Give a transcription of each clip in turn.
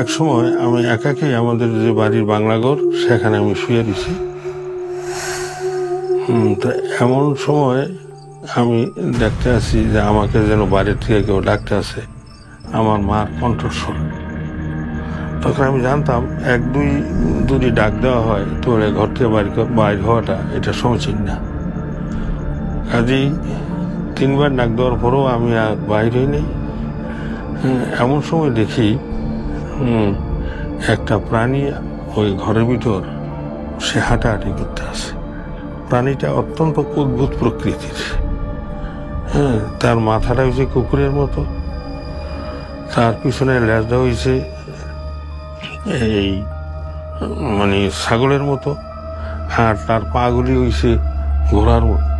এক সময় আমি একাকে আমাদের যে বাড়ির বাংলাঘর, সেখানে আমি শুয়ে দিছি তো এমন সময় আমি দেখতে আসি যে আমাকে যেন বাইরের থেকে কেউ ডাকতে আসে। আমার মার কণ্ঠস্বর। তখন আমি জানতাম, এক, দুই যদি ডাক দেওয়া হয় তাহলে ঘর থেকে বাইর বাইর হওয়াটা এটা সমীচীন না। কাজেই তিনবার ডাক দেওয়ার পরেও আমি আর বাইর হইনি। এমন সময় দেখি একটা প্রাণী ওই ঘরের ভিতর সে হাঁটাহাঁটি করতে আসে। প্রাণীটা অত্যন্ত অদ্ভুত প্রকৃতির। হ্যাঁ তার মাথাটা হয়েছে কুকুরের মতো। তার পিছনে লেজটা হয়েছে এই মানে ছাগলের মতো। আর তার পাগুলি হয়েছে ঘোড়ার মতো।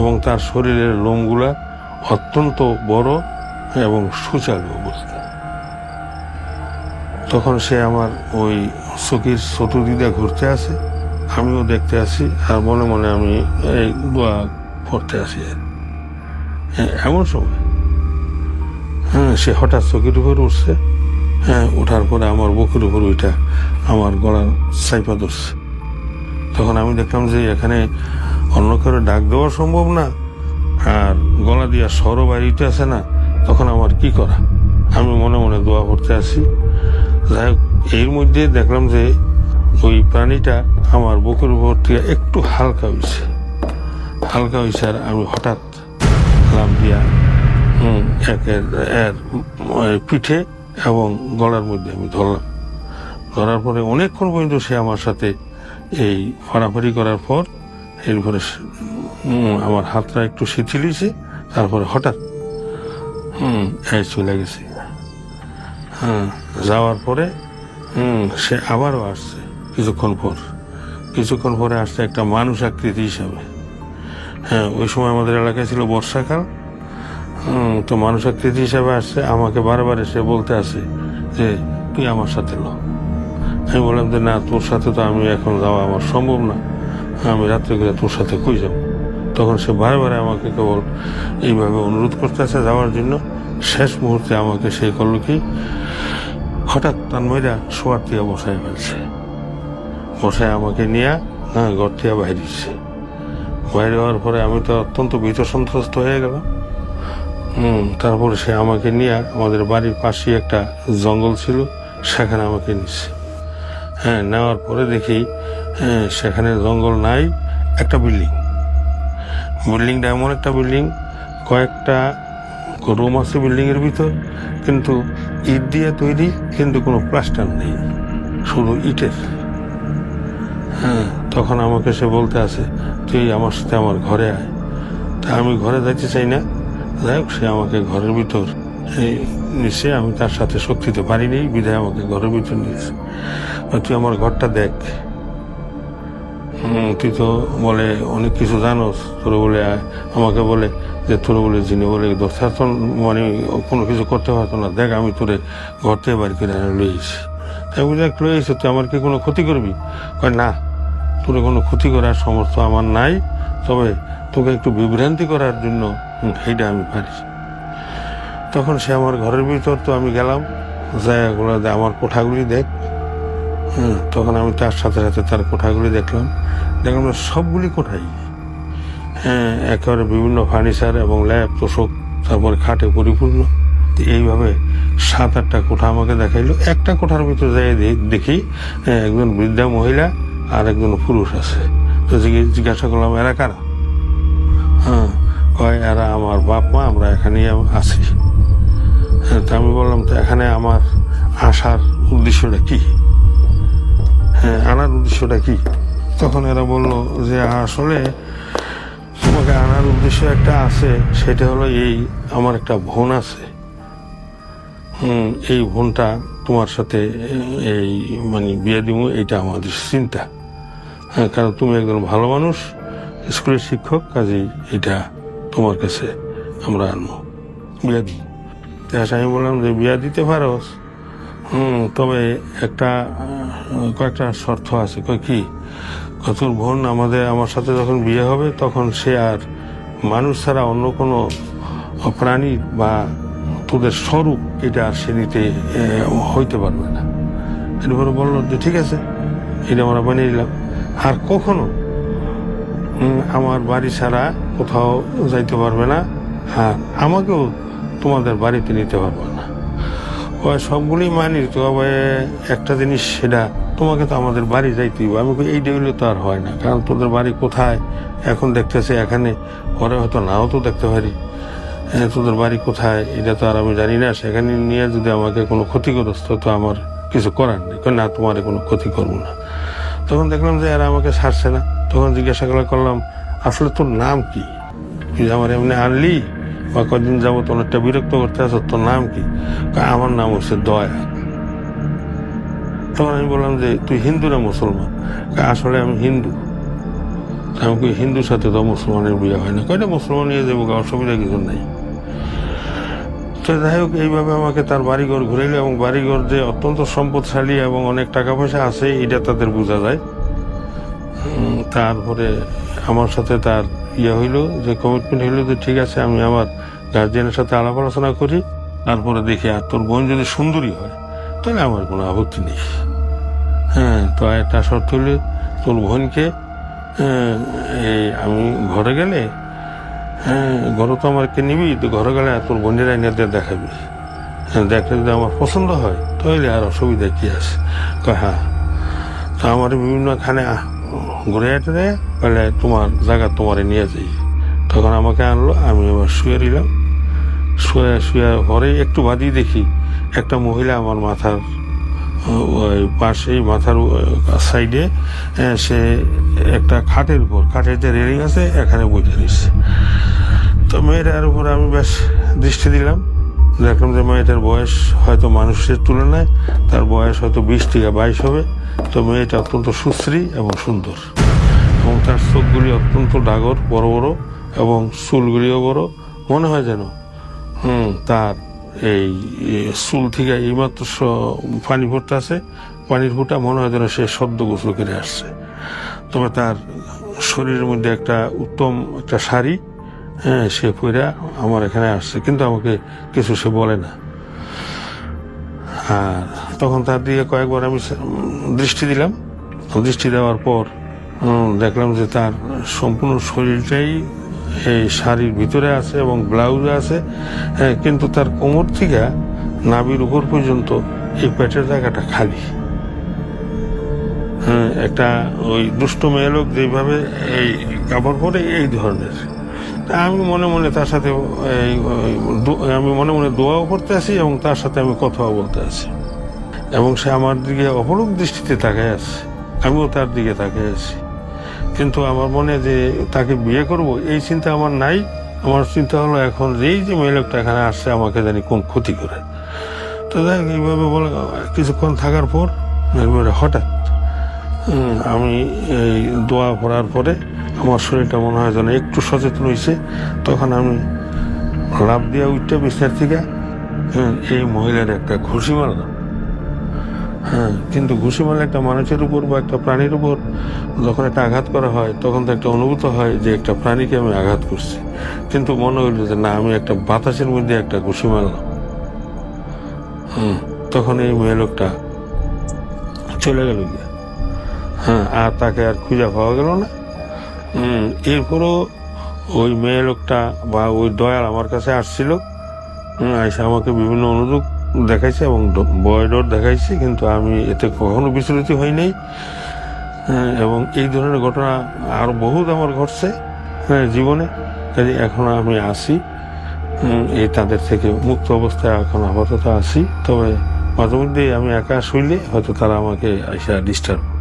এবং তার শরীরের লোমগুলা অত্যন্ত বড় এবং সুচালু অবস্থা। তখন সে আমার ওই চকির চতুর্দিদা ঘুরতে আসে। আমিও দেখতে আসি আর মনে মনে আমি এই দোয়া পড়তে আসি। হ্যাঁ এমন সময় হ্যাঁ সে হঠাৎ চকির উপর উঠছে। হ্যাঁ ওঠার পরে আমার বুকের উপর ওইটা আমার গলার সাইপা ধরছে। তখন আমি দেখলাম যে এখানে অন্য কারও ডাক দেওয়া সম্ভব না আর গলা দিয়া সরো বাড়িতে আছে না। তখন আমার কি করা? আমি মনে মনে দোয়া করতে আসি। যাই হোক, এর মধ্যে দেখলাম যে ওই প্রাণীটা আমার বুকের উপর থেকে একটু হালকা হয়েছে হালকা হয়েছে আর আমি হঠাৎ লাভ দিয়া একের এর পিঠে এবং গলার মধ্যে আমি ধরলাম। ধরার পরে অনেকক্ষণ পর্যন্ত সে আমার সাথে এই ফাড়াফাড়ি করার পর এরপরে আমার হাতটা একটু শিথিলিছে তারপরে হঠাৎ হুম চলে গেছে। যাওয়ার পরে, হুম, সে আবারও আসছে কিছুক্ষণ পর। কিছুক্ষণ পরে আসছে একটা মানুষ আকৃতি হিসাবে। হ্যাঁ ওই সময় আমাদের এলাকায় ছিল বর্ষাকাল। তো মানুষ আকৃতি হিসাবে আসছে, আমাকে বারবার এসে বলতে আসে যে, তুই আমার সাথে ল। আমি বললাম যে, না, তোর সাথে তো আমি এখন যাওয়া আমার সম্ভব না। আমি রাত্রে করে তোর সাথে কই যাব? তখন সে বারে বারে আমাকে কেবল এইভাবে অনুরোধ করতে করতেছে যাওয়ার জন্য। শেষ মুহূর্তে আমাকে সে করল কি হঠাৎ তার মেয়েরা শোয়ার থেকে বসায় ফেলছে। বসায় আমাকে নিয়ে হ্যাঁ ঘর থেকে দিচ্ছে বাইরে হওয়ার পরে আমি তো অত্যন্ত ভীত সন্ত্রস্ত হয়ে গেলাম। তারপরে সে আমাকে নিয়ে আমাদের বাড়ির পাশে একটা জঙ্গল ছিল সেখানে আমাকে নিচ্ছে হ্যাঁ নেওয়ার পরে দেখি হ্যাঁ, সেখানে জঙ্গল নাই একটা বিল্ডিং। বিল্ডিংটা এমন একটা বিল্ডিং কয়েকটা রুম আছে বিল্ডিংয়ের ভিতর, কিন্তু ইট দিয়ে তৈরি কিন্তু কোনো প্লাস্টার নেই, শুধু ইটের। হ্যাঁ তখন আমাকে সে বলতে আছে তুই আমার সাথে আমার ঘরে আয়। তা আমি ঘরে যাইতে চাই না। যাই হোক, সে আমাকে ঘরের ভিতর এই নিচে আমি তার সাথে শক্তিতে পারিনি বিধায় আমাকে ঘরের ভিতর নিয়েছে। তুই আমার ঘরটা দেখ। তুই তো বলে অনেক কিছু জানোস, তোর বলে। আমাকে বলে যে তোর বলে যিনি বলে দরখাস্ত মানে কোনো কিছু করতে পারতো না। দেখ, আমি তোরে ঘর থেকে বাড়ি করে লইছি তাই বুঝে লইছি তুই আমার কি কোনো ক্ষতি করবি? কয়, না, তোর কোনো ক্ষতি করার সমর্থ আমার নাই। তবে তোকে একটু বিভ্রান্তি করার জন্য সেইটা আমি পারি। তখন সে আমার ঘরের ভিতর তো আমি গেলাম। জায়গাগুলো আমার কোঠাগুলি দেখ। তখন আমি তার সাথে সাথে তার কোঠাগুলি দেখলাম। দেখলাম সবগুলি কোঠাই একেবারে বিভিন্ন ফার্নিচার এবং ল্যাব তোষক তারপরে খাটে পরিপূর্ণ। এইভাবে সাত আটটা কোঠা আমাকে দেখাইলো। একটা কোঠার ভিতরে যাই দেখি হ্যাঁ, একজন বৃদ্ধা মহিলা আর একজন পুরুষ আছে। তো জিজ্ঞে- জিজ্ঞাসা করলাম এরা কারা? হ্যাঁ কয় এরা আমার বাপ মা আমরা এখানে আছি। হ্যাঁ, তো আমি বললাম তো এখানে আমার আসার উদ্দেশ্যটা কি? হ্যাঁ আনার উদ্দেশ্যটা কি? তখন এরা বলল যে আসলে তোমাকে আনার উদ্দেশ্য একটা আছে, সেটা হলো এই, আমার একটা বোন আছে। এই বোনটা তোমার সাথে, এই মানে বিয়ে দিব, এইটা আমাদের চিন্তা। হ্যাঁ কারণ তুমি একজন ভালো মানুষ, স্কুলের শিক্ষক, কাজেই এটা তোমার কাছে আমরা আনব। বিয়ে তা আমি বললাম যে, বিয়া দিতে হুম, তবে একটা কয়েকটা শর্ত আছে। কয় কি? কয় বোন, আমাদের, আমার সাথে যখন বিয়ে হবে, তখন সে আর মানুষ ছাড়া অন্য কোনো প্রাণী বা তোদের স্বরূপ এটা আর সে নিতে হইতে পারবে না। এরপরে বলল, যে ঠিক আছে, এটা আমরা বানিয়ে দিলাম আর কখনো আমার বাড়ি ছাড়া কোথাও যাইতে পারবে না, আর আমাকেও তোমাদের বাড়িতে নিতে পারবে না। ওই সবগুলোই মানি তবে একটা জিনিস সেটা তোমাকে তো আমাদের বাড়ি যাইতেই হবে। আমি এই এইটা তো আর হয় না কারণ তোদের বাড়ি কোথায়? এখন দেখতেছে এখানে পরে হয়তো নাও তো দেখতে পারি। হ্যাঁ, তোদের বাড়ি কোথায়? এটা তো আর আমি জানি না। সেখানে নিয়ে যদি আমাকে কোনো ক্ষতিগ্রস্ত তো আমার কিছু করার নেই। না তোমার কোনো ক্ষতি করব না। তখন দেখলাম যে আর আমাকে ছাড়ছে না। তখন জিজ্ঞাসা করা করলাম আসলে তোর নাম কি? তুই আমার এমনি আনলি? বা কদিন যাব তো অনেকটা বিরক্ত করতে আছো তোর নাম কি? আমার নাম হচ্ছে দয়া তখন আমি বললাম যে, তুই হিন্দু না মুসলমান? আসলে আমি হিন্দু। আমি কই, হিন্দুর সাথে তো মুসলমানের বিয়ে হয় না। কয়টা মুসলমান নিয়ে যাব অসুবিধা কিছু নেই। তো যাই হোক, এইভাবে আমাকে তার বাড়িঘর ঘুরাইলো এবং বাড়িঘর যে অত্যন্ত সম্পদশালী এবং অনেক টাকা পয়সা আছে, এটা তাদের বোঝা যায়। তারপরে আমার সাথে তার ইয়ে হইল, যে কমিটমেন্ট হইল যে, ঠিক আছে, আমি আমার গার্জিয়ানের সাথে আলাপ আলোচনা করি, তারপরে দেখি আর তোর বোন যদি সুন্দরী হয় তাহলে আমার কোনো আপত্তি নেই। হ্যাঁ তো একটা শর্ত হইলে তোর বোনকে হ্যাঁ, এই আমি ঘরে গেলে হ্যাঁ ঘরে তো আমাকে নিবি তো ঘরে গেলে তোর বোনের আইনাদের দেখাবি। হ্যাঁ দেখলে যদি আমার পছন্দ হয় তাহলে আর অসুবিধা কী আছে? কয় হ্যাঁ তো আমার বিভিন্নখানে আহ, ঘুরে আটে বলে তোমার জায়গা তোমারে নিয়ে যাই। তখন আমাকে আনলো আমি আবার শুয়ে দিলাম শুয়ে শুয়ে পরে একটু বাদি দেখি, একটা মহিলা আমার মাথার ওই পাশেই মাথার সাইডে সে একটা খাটের উপর, খাটের যে রেলিং আছে, এখানে বসে নিচ্ছে তো মেয়েটার উপর আমি বেশ দৃষ্টি দিলাম। দেখলাম যে মেয়েটার বয়স হয়তো মানুষের তুলনায়, তার বয়স হয়তো বিশ থেকে বাইশ হবে। তো মেয়েটা অত্যন্ত সুশ্রী এবং সুন্দর। এবং তার চোখগুলি অত্যন্ত ডাগর, বড় বড় এবং চুলগুলিও বড়। মনে হয় যেন তার এই চুল থেকে এইমাত্র পানি পড়তে আছে, পানির ফুটা মনে হয় যেন সে সদ্য গোসল করে আসছে। তবে তার শরীরের মধ্যে একটা উত্তম একটা শাড়ি হ্যাঁ সে পইরা আমার এখানে আসছে, কিন্তু আমাকে কিছু সে বলে না। আর তখন তার দিকে কয়েকবার আমি দৃষ্টি দিলাম। দৃষ্টি দেওয়ার পর দেখলাম যে তার সম্পূর্ণ শরীরটাই এই শাড়ির ভিতরে আছে এবং ব্লাউজে আছে হ্যাঁ, কিন্তু তার কোমর থেকে নাভির উপর পর্যন্ত এই পেটের জায়গাটা খালি। হ্যাঁ একটা ওই দুষ্ট মেয়ে লোক যেভাবে এই কাপড় পরে এই ধরনের। আমি মনে মনে তার সাথে এই আমি মনে মনে দোয়াও করতে আছি এবং তার সাথে আমি কথাও বলতে আছি এবং সে আমার দিকে অপরূপ দৃষ্টিতে তাকায় আছে। আমিও তার দিকে তাকিয়ে আছি। কিন্তু আমার মনে যে তাকে বিয়ে করব, এই চিন্তা আমার নাই। আমার চিন্তা হলো এখন এই যে মেয়ে লোকটা এখানে আসছে, আমাকে জানি কোন ক্ষতি করে। তো দেখ এইভাবে বলে, কিছুক্ষণ থাকার পর হঠাৎ আমি এই দোয়া পড়ার পরে আমার শরীরটা মনে হয় যেন একটু সচেতন হয়েছে তখন আমি লাভ দিয়ে উঠতে বিছনার থেকে এই মহিলার একটা ঘুষি মারলাম। হ্যাঁ কিন্তু ঘুষি মারলে একটা মানুষের উপর বা একটা প্রাণীর উপর যখন একটা আঘাত করা হয়, তখন তো একটা অনুভূত হয় যে একটা প্রাণীকে আমি আঘাত করছি। কিন্তু মনে হইল যে না, আমি একটা বাতাসের মধ্যে একটা ঘুষি মারলাম। হুম, তখন এই মেয়ে লোকটা চলে গেল গিয়ে। হ্যাঁ আর তাকে আর খুঁজে পাওয়া গেল না। এরপরও ওই মেয়ে লোকটা বা ওই দয়াল আমার কাছে আসছিল। এসে আমাকে বিভিন্ন অনুযোগ দেখাইছে এবং বয়ডর দেখাইছে কিন্তু আমি এতে কখনো বিচলিত হই নাই হ্যাঁ, এবং এই ধরনের ঘটনা আর বহুত আমার ঘটছে হ্যাঁ জীবনে। কাজে এখন আমি আসি এই তাদের থেকে মুক্ত অবস্থায় এখন আপাতত আসি। তবে মাঝে মধ্যে আমি একা শুইলে হয়তো তারা আমাকে এসে ডিস্টার্ব